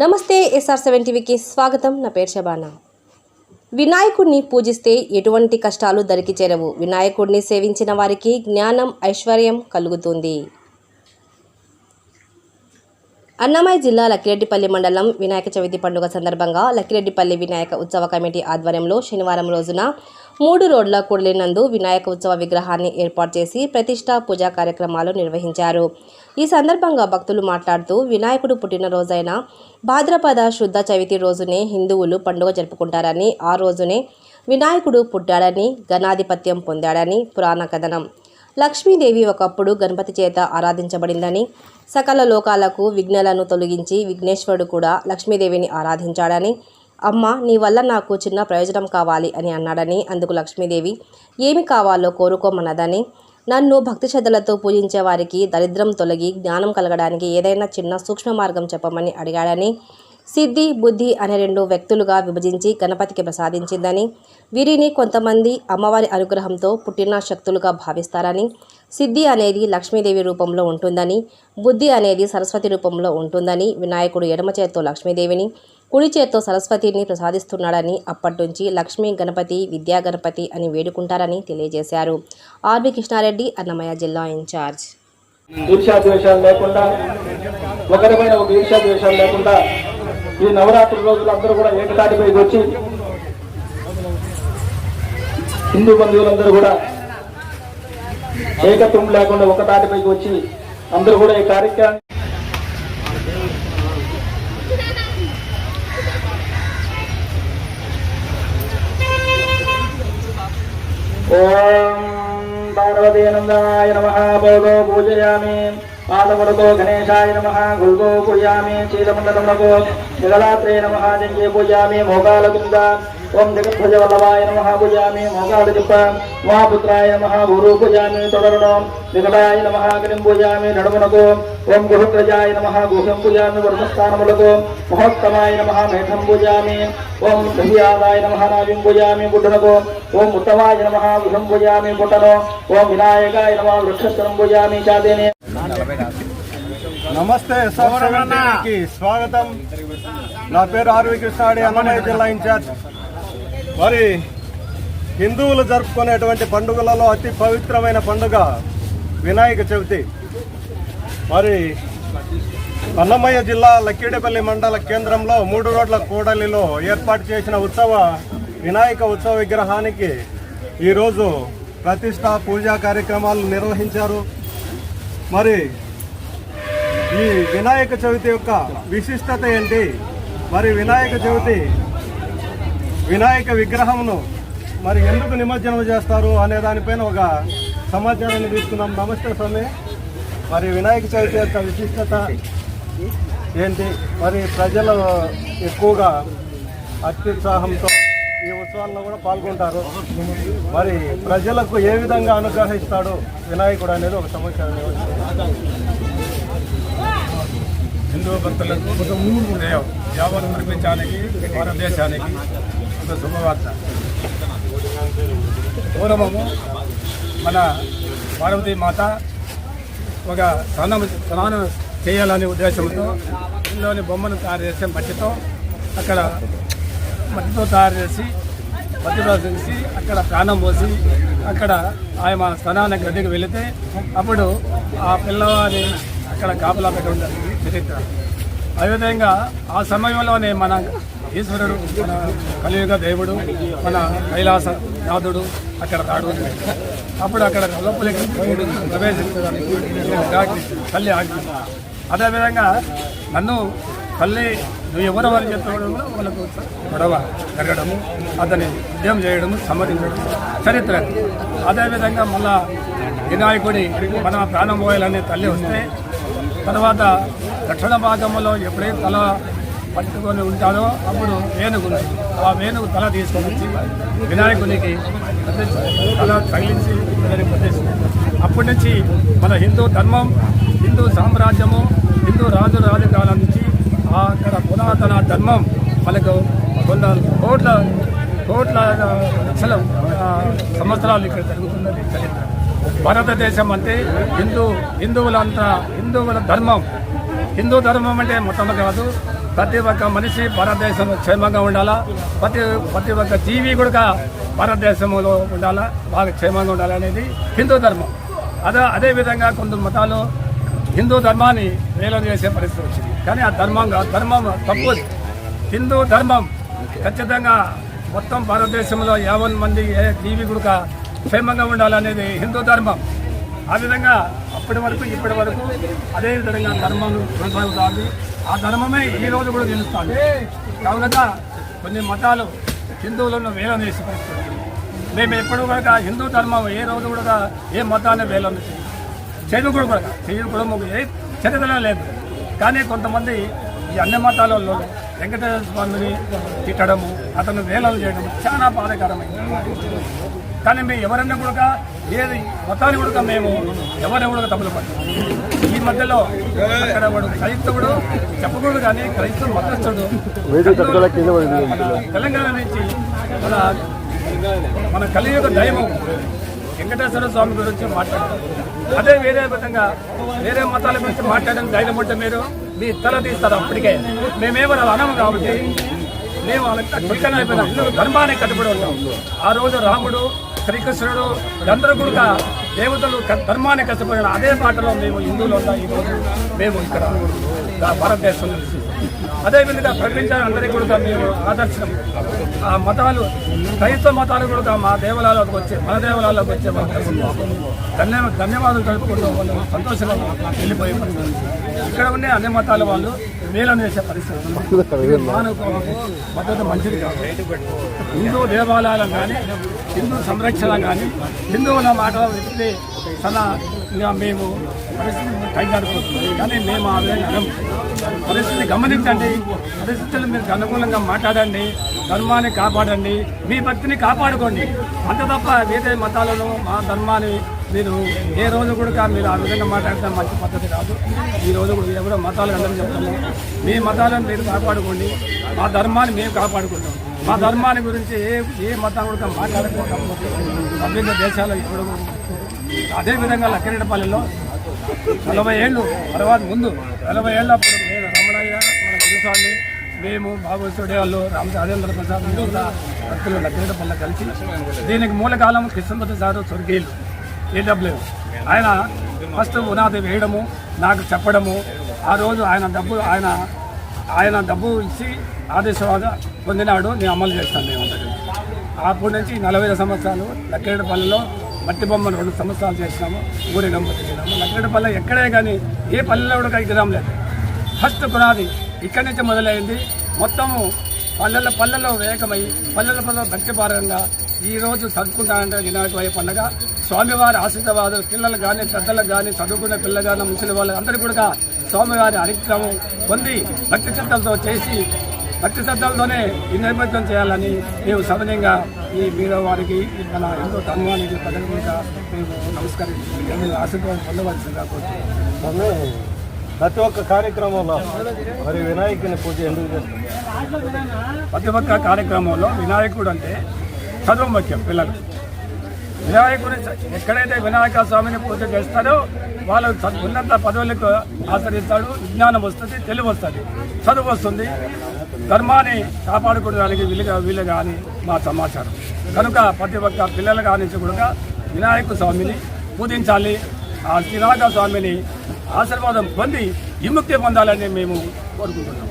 నమస్తే SR seven టీవీకి స్వాగతం. నా పేరు శబానా. వినాయకుడిని పూజిస్తే ఎటువంటి కష్టాలు దరికి చేరవు. వినాయకుడిని సేవించిన వారికి జ్ఞానం ఐశ్వర్యం కలుగుతుంది. అన్నమయ్య జిల్లా లక్కిరెడ్డిపల్లి మండలం వినాయక చవితి పండుగ సందర్భంగా లక్కిరెడ్డిపల్లి వినాయక ఉత్సవ కమిటీ ఆధ్వర్యంలో శనివారం రోజున మూడు రోడ్ల కూడలినందు వినాయక ఉత్సవ విగ్రహాన్ని ఏర్పాటు చేసి ప్రతిష్ట పూజా కార్యక్రమాలు నిర్వహించారు. ఈ సందర్భంగా భక్తులు మాట్లాడుతూ వినాయకుడు పుట్టినరోజైన భాద్రపద శుద్ధ చవితి రోజునే హిందువులు పండుగ జరుపుకుంటారని ఆ రోజునే వినాయకుడు పుట్టాడని గణాధిపత్యం పొందాడని పురాణ కథనం. లక్ష్మీదేవి ఒకప్పుడు గణపతి చేత ఆరాధించబడిందని సకల లోకాలకు విఘ్నలను తొలగించి విఘ్నేశ్వరుడు కూడా లక్ష్మీదేవిని ఆరాధించాడని అమ్మ నీ వల్ల నాకు చిన్న ప్రయోజనం కావాలి అని అన్నాడని అందుకు లక్ష్మీదేవి ఏమి కావాలో కోరుకోమన్నదని. నన్ను భక్తి శ్రద్ధలతో పూజించే వారికి దరిద్రం తొలగి జ్ఞానం కలగడానికి ఏదైనా చిన్న సూక్ష్మ మార్గం చెప్పమని అడిగాడని. సిద్ధి బుద్ధి అనే రెండు వ్యక్తులుగా విభజించి గణపతికి ప్రసాదించిందని. వీరిని కొంతమంది అమ్మవారి అనుగ్రహంతో పుట్టిన శక్తులుగా భావిస్తారని. సిద్ధి అనేది లక్ష్మీదేవి రూపంలో ఉంటుందని బుద్ధి అనేది సరస్వతి రూపంలో ఉంటుందని వినాయకుడు ఎడమ చేత్తో లక్ష్మీదేవిని కుడి చేత్తో సరస్వతిని ప్రసాదిస్తున్నాడని అప్పటి నుంచి లక్ష్మీ గణపతి విద్యా గణపతి అని వేడుకుంటారని తెలియజేశారు. ఆర్బి కృష్ణారెడ్డి అన్నమయ్య జిల్లా ఇన్ఛార్జ్. ఈర్ష్యాద్వేషాలు లేకుండా ఒకరిపైన ఒక ఈర్ష్యాద్వేషాలు లేకుండా ఈ నవరాత్రి రోజులు అందరూ కూడా ఏకతాటిపైకి వచ్చి హిందూ బంధువులందరూ కూడా ఏకత్వం లేకుండా ఒక తాటిపైకి వచ్చి అందరూ కూడా ఈ కార్యక్రమాన్ని ఓం పార్వతీ పార్వతీనందాయ నమ భోగో పూజయామి పాదములకో గణేశాయ నమ గురుగో పూజయామి చీలమండలములకో జగలాత్రే నమ జంగే పూజయామి మోకాల గుందా ఓం జగద్భుజ వల్లభాయ నమ పూజయామి మోకాల తిప్ప మహాపుత్రాయ నమ గురు పూజయామి తొడరణం వికటాయ నమ గణిం పూజయామి నడుమునకు ఓం గుహగ్రజాయ నమ గుహం పూజయామి వర్మస్థానములకు మహోత్తమాయ నమ మేఘం పూజయామి ఓం దహియాదాయ నమ నావిం పూజయామి బుద్ధునకు ఓం ఉత్తమాయ నమ గుహం పూజయామి బుట్టను ఓం వినాయకాయ నమ వృక్షస్థలం పూజయామి చాదేనే నమస్తే కి స్వాగతం నా పేరు ఆర్వి కృష్ణాడి అన్నమయ్య జిల్లా ఇన్ఛార్జ్ మరి హిందువులు జరుపుకునేటువంటి పండుగలలో అతి పవిత్రమైన పండుగ వినాయక చవితి. మరి అన్నమయ్య జిల్లా లక్కిడిపల్లి మండల కేంద్రంలో మూడు రోడ్ల కూడలిలో ఏర్పాటు చేసిన ఉత్సవ వినాయక ఉత్సవ విగ్రహానికి ఈరోజు ప్రతిష్ట పూజా కార్యక్రమాలు నిర్వహించారు. మరి ఈ వినాయక చవితి యొక్క విశిష్టత ఏంటి? మరి వినాయక చవితి వినాయక విగ్రహమును మరి ఎందుకు నిమజ్జనం చేస్తారు అనే దానిపైన ఒక సమాచారాన్ని తీసుకున్నాం నమస్తే స్వామి. మరి వినాయక చవితి యొక్క విశిష్టత ఏంటి? మరి ప్రజలు ఎక్కువగా అత్యుత్సాహంతో ఈ ఉత్సవాల్లో కూడా పాల్గొంటారు. మరి ప్రజలకు ఏ విధంగా అనుగ్రహిస్తాడు వినాయకుడు అనేది ఒక సమాచారం హిందూ భక్తులకు ఉదయం యావత్ భారతదేశానికి. ఒక శుభవార్త. పూర్వము మన పార్వతీ మాత ఒక స్నానం స్నానం చేయాలనే ఉద్దేశంతో ఇంట్లోని బొమ్మను తయారు చేసే మట్టితో అక్కడ మట్టితో తయారు చేసి మట్టితో చేసి అక్కడ ప్రాణం పోసి అక్కడ ఆయన స్నానాన్ని గదికి వెళితే అప్పుడు ఆ పిల్లవాడిని అక్కడ కాపలా పెట్టడం ఉంటుంది చరిత్ర. అదేవిధంగా ఆ సమయంలోనే మన ఈశ్వరుడు మన కలియుగ దేవుడు మన కైలాస నాథుడు అక్కడ తాడు అప్పుడు అక్కడ లోపలికి ప్రవేశించడానికి తల్లి ఆజ్ఞ. అదేవిధంగా నన్ను తల్లి నువ్వు ఎవరు అని చెప్పడం వాళ్ళకు గొడవ జరగడము అతని ఉద్యమం చేయడము సమ్మతించడం చరిత్ర. అదేవిధంగా మళ్ళా వినాయకుడి మన ప్రాణం పోయాలనే తల్లి వస్తే తర్వాత దక్షిణ భాగంలో ఎప్పుడైతే తల పట్టుకొని ఉంటాడో అప్పుడు వేణుగులు ఆ వేణుగు తల తీసుకొని వచ్చి వినాయకునికి తల తగిలించి వినాయకుడికి అప్పటి నుంచి మన హిందూ ధర్మం హిందూ సామ్రాజ్యము హిందూ రాజు రాజకాలం నుంచి అక్కడ పురాతన ధర్మం మనకు కొంత కోట్ల కోట్ల లక్షల సంవత్సరాలు ఇక్కడ జరుగుతున్నది చరిత్ర. భారతదేశం అంటే హిందూ హిందువులంతా హిందువుల ధర్మం. హిందూ ధర్మం అంటే మొత్తం కాదు. ప్రతి ఒక్క మనిషి భారతదేశంలో క్షేమంగా ఉండాలా? ప్రతి ప్రతి ఒక్క జీవి కూడా భారతదేశంలో ఉండాలా? బాగా క్షేమంగా ఉండాలనేది హిందూ ధర్మం. అదే అదే విధంగా కొంత మతాలు హిందూ ధర్మాన్ని వేలం చేసే పరిస్థితి వచ్చింది. కానీ ఆ ధర్మం ధర్మం తప్పు. హిందూ ధర్మం ఖచ్చితంగా మొత్తం భారతదేశంలో యావన్ మంది ఏ జీవి కూడా క్షేమంగా ఉండాలనేది హిందూ ధర్మం. ఆ విధంగా అప్పటి వరకు ఇప్పటి వరకు అదే విధంగా ధర్మం కొనసాగుతుంది. ఆ ధర్మమే ఈ రోజు కూడా నిలుస్తుంది. కావున కొన్ని మతాలు హిందువులను వేలం వేసి మేము ఎప్పుడు కూడా హిందూ ధర్మం ఏ రోజు కూడా ఏ మతాన్ని వేలం చేయం. కూడా కూడా కూడా మాకు ఏ చరిత్ర లేదు. కానీ కొంతమంది ఈ అన్ని మతాలలో వెంకటేశ్వర స్వామిని తిట్టడము అతను వేలాలు చేయడం చాలా బాధాకరమైంది. కానీ మేము ఎవరన్నా కూడా ఏది మతాన్ని కూడా మేము ఎవరిని కూడా తప్పులు పట్టాం. ఈ మధ్యలో అక్కడ వాడు క్రైస్తవుడు చెప్పకూడదు కానీ క్రైస్తవ మతస్థుడు. తెలంగాణ నుంచి మన మన కలియుగ దైవం వెంకటేశ్వర స్వామి గురించి మాట్లాడారు అదే వేరే విధంగా వేరే మతాల గురించి మాట్లాడడం ధైర్యం ఉంటే మీరు మీ తల తీస్తారు అప్పటికే. మేమేమో అనము కాబట్టి మేము వాళ్ళంతా చిక్కన అయిపోయినాం ధర్మానికి కట్టుబడి ఉంటాం ఆ రోజు రాముడు శ్రీకృష్ణుడు అందరూ కూడా దేవతలు ధర్మాన్ని కష్టపడిన అదే పాటలో మేము హిందువులు ఉంటాం ఈ రోజు. మేము ఇక్కడ దా- అదేవిధంగా అదే విధంగా ప్రకటించాలని అందరికీ కూడా మేము ఆదర్శనం ఆ మతాలు క్రైస్తవ మతాలు కూడా మా దేవాలయాలకు వచ్చే మన దేవాలయాలకు వచ్చే ధన్య ధన్యవాదాలు తెలుపుకుంటూ వాళ్ళు సంతోషంగా వెళ్ళిపోయే ఇక్కడ ఉండే అన్ని మతాల వాళ్ళు మేలం చేసే పరిస్థితి మద్దతు మంచిది కాదు. హిందూ దేవాలయాలను కానీ హిందూ సంరక్షణ కానీ హిందువుల మాట చాలా ఇంకా మేము పరిస్థితిని కైగాడుకుంటున్నాం కానీ మేము ఆ విధంగా పరిస్థితిని గమనించండి. పరిస్థితులు మీరు అనుకూలంగా మాట్లాడండి. ధర్మాన్ని కాపాడండి. మీ భక్తిని కాపాడుకోండి. అంత తప్ప వేరే మతాలను మా ధర్మాన్ని మీరు ఏ రోజు కూడా మీరు ఆ విధంగా మాట్లాడటం మంచి పద్ధతి కాదు. ఈ రోజు కూడా ఎవరో మతాలు అందరం చెప్తాము మీ మతాలను మీరు కాపాడుకోండి. మా ధర్మాన్ని మేము కాపాడుకుంటాం. మా ధర్మాన్ని గురించి ఏ ఏ మతం కూడా మాట్లాడుకుంటాం అభివృద్ధి దేశాలు ఇప్పుడు అదేవిధంగా లక్కిరెడ్డిపల్లిలో నలభై ఏళ్ళు తర్వాత ముందు నలభై ఏళ్ళప్పుడు నేను రమణయ్య మన గురుస్వామి మేము బాబుసుడే వాళ్ళు రామ రాజేంద్ర ప్రసాద్ కూడా భక్తులు లక్కిరెడ్డిపల్లి కలిసి దీనికి మూలకాలం కృష్ణమూర్తి సారు స్వర్గీయులు ఏడబ్ల్యూ. ఆయన ఫస్ట్ పునాది వేయడము నాకు చెప్పడము ఆ రోజు ఆయన డబ్బు ఆయన ఆయన డబ్బు ఇచ్చి ఆదేశవాద పొందినాడు నేను అమలు చేస్తాను మేము అప్పటి నుంచి నలభై ఐదు సంవత్సరాలు లక్కేడపల్లిలో మట్టి బొమ్మను రెండు సంవత్సరాలు చేసినాము ఊరి తిరిగినాము. చేసినాము పల్లె ఎక్కడే కానీ ఏ పల్లెలో కూడా ఎగ్జామ్ లేదు. ఫస్ట్ పునాది ఇక్కడి నుంచి మొదలైంది. మొత్తము పల్లెల పల్లెల్లో వేగమై పల్లెల పల్లె భక్తిపారంగా ఈరోజు రోజు చదువుకుంటానంటే వినాయకమయ్య పండుగ. స్వామివారి ఆశీర్వాదాలు పిల్లలకు కానీ పెద్దలకు కానీ చదువుకున్న పిల్లలు కానీ ముసలి వాళ్ళు అందరూ కూడా స్వామివారి అరిక్రమం పొంది భక్తి చిత్తలతో చేసి భక్తి శ్రద్ధలతోనే ఈ నైవేద్యం చేయాలని మేము సవినయంగా ఈ మీద వారికి మన ఎంతో ప్రజల మీద మేము నమస్కరించి ఆశీర్వాదం పొందవలసిందిగా కోరుతున్నాం ప్రతి ఒక్క కార్యక్రమంలో మరి వినాయకుని పూజ ఎందుకు చేస్తారు? ప్రతి ఒక్క కార్యక్రమంలో వినాయకుడు అంటే చదువు ముఖ్యం పిల్లలు. వినాయకుని ఎక్కడైతే వినాయక స్వామిని పూజ చేస్తారో వాళ్ళు ఉన్నత పదవులకు ఆచరిస్తాడు విజ్ఞానం వస్తుంది తెలివి వస్తుంది. చదువు వస్తుంది ధర్మాన్ని కాపాడుకోవడానికి వీలుగా వీలుగా అని మా సమాచారం. కనుక ప్రతి ఒక్క పిల్లలు కానీ కూడా వినాయక స్వామిని పూజించాలి. ఆ వినాయక స్వామిని ఆశీర్వాదం పొంది విముక్తి పొందాలని మేము కోరుకుంటున్నాం.